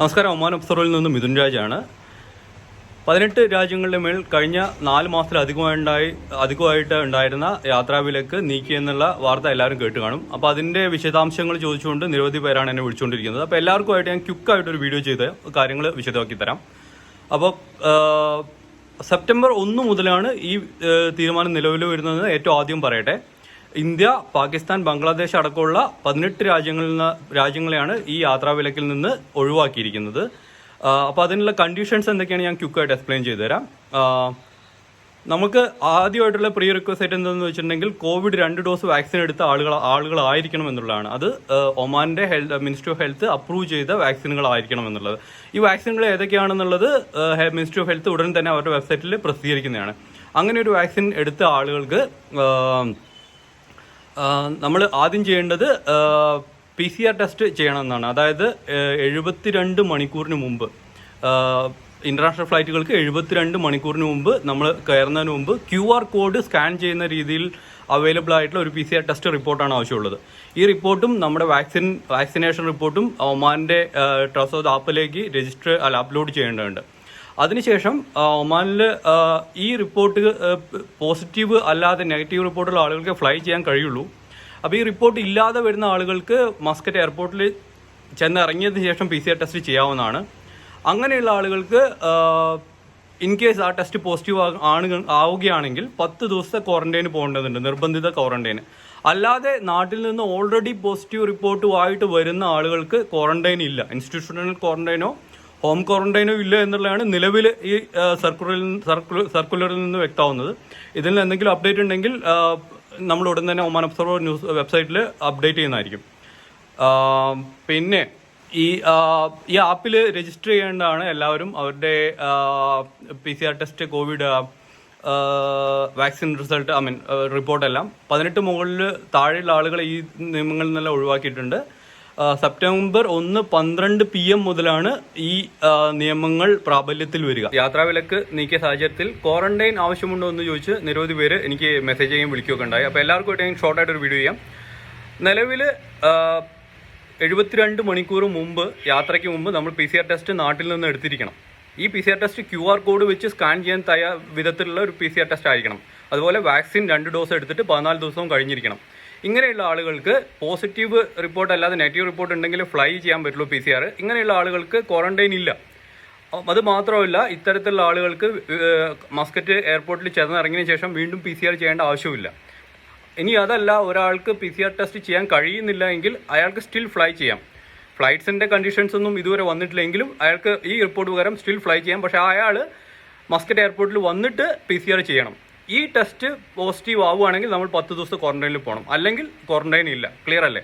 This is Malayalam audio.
നമസ്കാരം. ഒമാൻ അബ്സറിൽ നിന്ന് മിഥുൻ രാജാണ്. പതിനെട്ട് രാജ്യങ്ങളുടെ മേൽ കഴിഞ്ഞ നാല് മാസത്തിലധികമായി അധികമായിട്ട് ഉണ്ടായിരുന്ന യാത്രാവിലക്ക് നീക്കി എന്നുള്ള വാർത്ത എല്ലാവരും കേട്ട് കാണും അപ്പോൾ അതിന്റെ വിശദാംശങ്ങൾ ചോദിച്ചുകൊണ്ട് നിരവധി പേരാണ് എന്നെ വിളിച്ചുകൊണ്ടിരിക്കുന്നത്. അപ്പോൾ എല്ലാവർക്കുമായിട്ട് ഞാൻ ക്വിക്കായിട്ടൊരു വീഡിയോ ചെയ്ത് കാര്യങ്ങൾ വിശദമാക്കി തരാം. അപ്പോൾ സെപ്റ്റംബർ ഒന്ന് മുതലാണ് ഈ തീരുമാനം നിലവിൽ വരുന്നതെന്ന് ഏറ്റവും ആദ്യം പറയട്ടെ. ഇന്ത്യ പാകിസ്ഥാൻ ബംഗ്ലാദേശ് അടക്കമുള്ള പതിനെട്ട് രാജ്യങ്ങളിൽ നിന്ന് രാജ്യങ്ങളെയാണ് ഈ യാത്രാവിലക്കിൽ നിന്ന് ഒഴിവാക്കിയിരിക്കുന്നത്. അപ്പോൾ അതിനുള്ള കണ്ടീഷൻസ് എന്തൊക്കെയാണ് ഞാൻ ക്യുക്കായിട്ട് എക്സ്പ്ലെയിൻ ചെയ്തുതരാം നമുക്ക് ആദ്യമായിട്ടുള്ള പ്രീ റിക്വസ്റ്റ് എന്തെന്ന് വെച്ചിട്ടുണ്ടെങ്കിൽ കോവിഡ് രണ്ട് ഡോസ് വാക്സിൻ എടുത്ത ആളുകൾ ആളുകളായിരിക്കണം എന്നുള്ളതാണ്. അത് ഒമാന്റെ health ministry of health approve ചെയ്ത വാക്സിനുകളായിരിക്കണം എന്നുള്ളത്. ഈ വാക്സിനുകൾ ഏതൊക്കെയാണെന്നുള്ളത് മിനിസ്ട്രി ഓഫ് ഹെൽത്ത് ഉടൻ തന്നെ അവരുടെ വെബ്സൈറ്റിൽ പ്രസിദ്ധീകരിക്കുന്നതാണ്. അങ്ങനെ ഒരു വാക്സിൻ എടുത്ത ആളുകൾക്ക് നമ്മൾ ആദ്യം ചെയ്യേണ്ടത് പി സി ആർ ടെസ്റ്റ് ചെയ്യണമെന്നാണ്. അതായത് എഴുപത്തിരണ്ട് മണിക്കൂറിന് മുമ്പ് ഇന്റർനാഷണൽ ഫ്ലൈറ്റുകൾക്ക് എഴുപത്തിരണ്ട് മണിക്കൂറിന് മുമ്പ് നമ്മൾ കയറുന്നതിന് മുമ്പ് ക്യു ആർ കോഡ് സ്കാൻ ചെയ്യുന്ന രീതിയിൽ അവൈലബിൾ ആയിട്ടുള്ള ഒരു പി സി ആർ ടെസ്റ്റ് റിപ്പോർട്ടാണ് ആവശ്യമുള്ളത്. ഈ റിപ്പോർട്ടും നമ്മുടെ വാക്സിൻ വാക്സിനേഷൻ റിപ്പോർട്ടും ഒമാന്റെ ട്രസോദ് ആപ്പിലേക്ക് രജിസ്റ്റർ അല്ല അപ്ലോഡ് ചെയ്യേണ്ടതുണ്ട്. അതിനുശേഷം ഒമാനിൽ ഈ റിപ്പോർട്ട് പോസിറ്റീവ് അല്ലാതെ നെഗറ്റീവ് റിപ്പോർട്ടുള്ള ആളുകൾക്ക് ഫ്ലൈ ചെയ്യാൻ കഴിയുള്ളൂ. അപ്പോൾ ഈ റിപ്പോർട്ട് ഇല്ലാതെ വരുന്ന ആളുകൾക്ക് മസ്കറ്റ് എയർപോർട്ടിൽ ചെന്ന് ഇറങ്ങിയതിന് ശേഷം പി സി ആർ ടെസ്റ്റ് ചെയ്യാവുന്നതാണ്. അങ്ങനെയുള്ള ആളുകൾക്ക് ഇൻ കേസ് ആ ടെസ്റ്റ് പോസിറ്റീവ് ആണ് ആവുകയാണെങ്കിൽ പത്ത് ദിവസത്തെ ക്വാറന്റൈന് പോകേണ്ടതുണ്ട് നിർബന്ധിത ക്വാറന്റൈന് അല്ലാതെ നാട്ടിൽ നിന്ന് ഓൾറെഡി പോസിറ്റീവ് റിപ്പോർട്ടുമായിട്ട് വരുന്ന ആളുകൾക്ക് ക്വാറന്റൈൻ ഇല്ല. ഇൻസ്റ്റിറ്റ്യൂഷണൽ ക്വാറന്റൈനോ ഹോം ക്വാറന്റൈനും ഇല്ല എന്നുള്ളതാണ് നിലവിൽ ഈ സർക്കുലറിൽ സർക്കുലറിൽ നിന്ന് വ്യക്തമാവുന്നത്. ഇതിൽ എന്തെങ്കിലും അപ്ഡേറ്റ് ഉണ്ടെങ്കിൽ നമ്മൾ ഉടൻ തന്നെ ഒമാൻ ഒബ്സർവർ ന്യൂസ് വെബ്സൈറ്റിൽ അപ്ഡേറ്റ് ചെയ്യുന്നതായിരിക്കും. പിന്നെ ഈ ഈ ആപ്പിൽ രജിസ്റ്റർ ചെയ്യേണ്ടതാണ് എല്ലാവരും അവരുടെ P C R test covid vaccine result I mean റിപ്പോർട്ടെല്ലാം. പതിനെട്ട് മുകളിൽ താഴെയുള്ള ആളുകളെ ഈ നിയമങ്ങളിൽ നിന്നെല്ലാം ഒഴിവാക്കിയിട്ടുണ്ട്. സെപ്റ്റംബർ ഒന്ന് പന്ത്രണ്ട് പി എം മുതലാണ് ഈ നിയമങ്ങൾ പ്രാബല്യത്തിൽ വരിക. യാത്രാവിലക്ക് നീക്കിയ സാഹചര്യത്തിൽ ക്വാറന്റൈൻ ആവശ്യമുണ്ടോ എന്ന് ചോദിച്ച് നിരവധി പേര് എനിക്ക് മെസ്സേജ് ചെയ്യും വിളിക്കുകയൊക്കെ ഉണ്ടായി. അപ്പോൾ എല്ലാവർക്കും ഞാൻ ഷോർട്ടായിട്ട് ഒരു വീഡിയോ ചെയ്യാം. നിലവിൽ എഴുപത്തിരണ്ട് മണിക്കൂർ മുമ്പ് യാത്രയ്ക്ക് മുമ്പ് നമ്മൾ പി സി ആർ ടെസ്റ്റ് നാട്ടിൽ നിന്ന് എടുത്തിരിക്കണം. ഈ P C R test Q R code വെച്ച് സ്കാൻ ചെയ്യാൻ തയ്യാ വിധത്തിലുള്ള ഒരു പി സി ആർ ടെസ്റ്റ് ആയിരിക്കണം. അതുപോലെ വാക്സിൻ രണ്ട് ഡോസ് എടുത്തിട്ട് പതിനാല് ദിവസവും കഴിഞ്ഞിരിക്കണം. ഇങ്ങനെയുള്ള ആളുകൾക്ക് പോസിറ്റീവ് റിപ്പോർട്ട് അല്ലാതെ നെഗറ്റീവ് റിപ്പോർട്ട് ഉണ്ടെങ്കിൽ ഫ്ലൈ ചെയ്യാൻ പറ്റുള്ളൂ പി സി ആർ ഇങ്ങനെയുള്ള ആളുകൾക്ക് ക്വാറന്റൈൻ ഇല്ല. അത് മാത്രമല്ല ഇത്തരത്തിലുള്ള ആളുകൾക്ക് മസ്കറ്റ് എയർപോർട്ടിൽ ചെന്നിറങ്ങിയതിന് ശേഷം വീണ്ടും പി സി ആർ ചെയ്യേണ്ട ആവശ്യമില്ല ഇനി അതല്ല ഒരാൾക്ക് പി സി ആർ ടെസ്റ്റ് ചെയ്യാൻ കഴിയുന്നില്ല എങ്കിൽ അയാൾക്ക് സ്റ്റിൽ ഫ്ലൈ ചെയ്യാം. ഫ്ലൈറ്റ്സിന്റെ കണ്ടീഷൻസ് ഒന്നും ഇതുവരെ വന്നിട്ടില്ലെങ്കിലും അയാൾക്ക് ഈ റിപ്പോർട്ട് പകരം സ്റ്റിൽ ഫ്ലൈ ചെയ്യാം. പക്ഷേ അയാൾ മസ്കറ്റ് എയർപോർട്ടിൽ വന്നിട്ട് പി സി ആർ ചെയ്യണം. ഈ ടെസ്റ്റ് പോസിറ്റീവ് ആവുകയാണെങ്കിൽ നമ്മൾ പത്ത് ദിവസം ക്വാറന്റൈനിൽ പോകണം അല്ലെങ്കിൽ ക്വാറന്റൈൻ ഇല്ല. ക്ലിയർ അല്ലേ?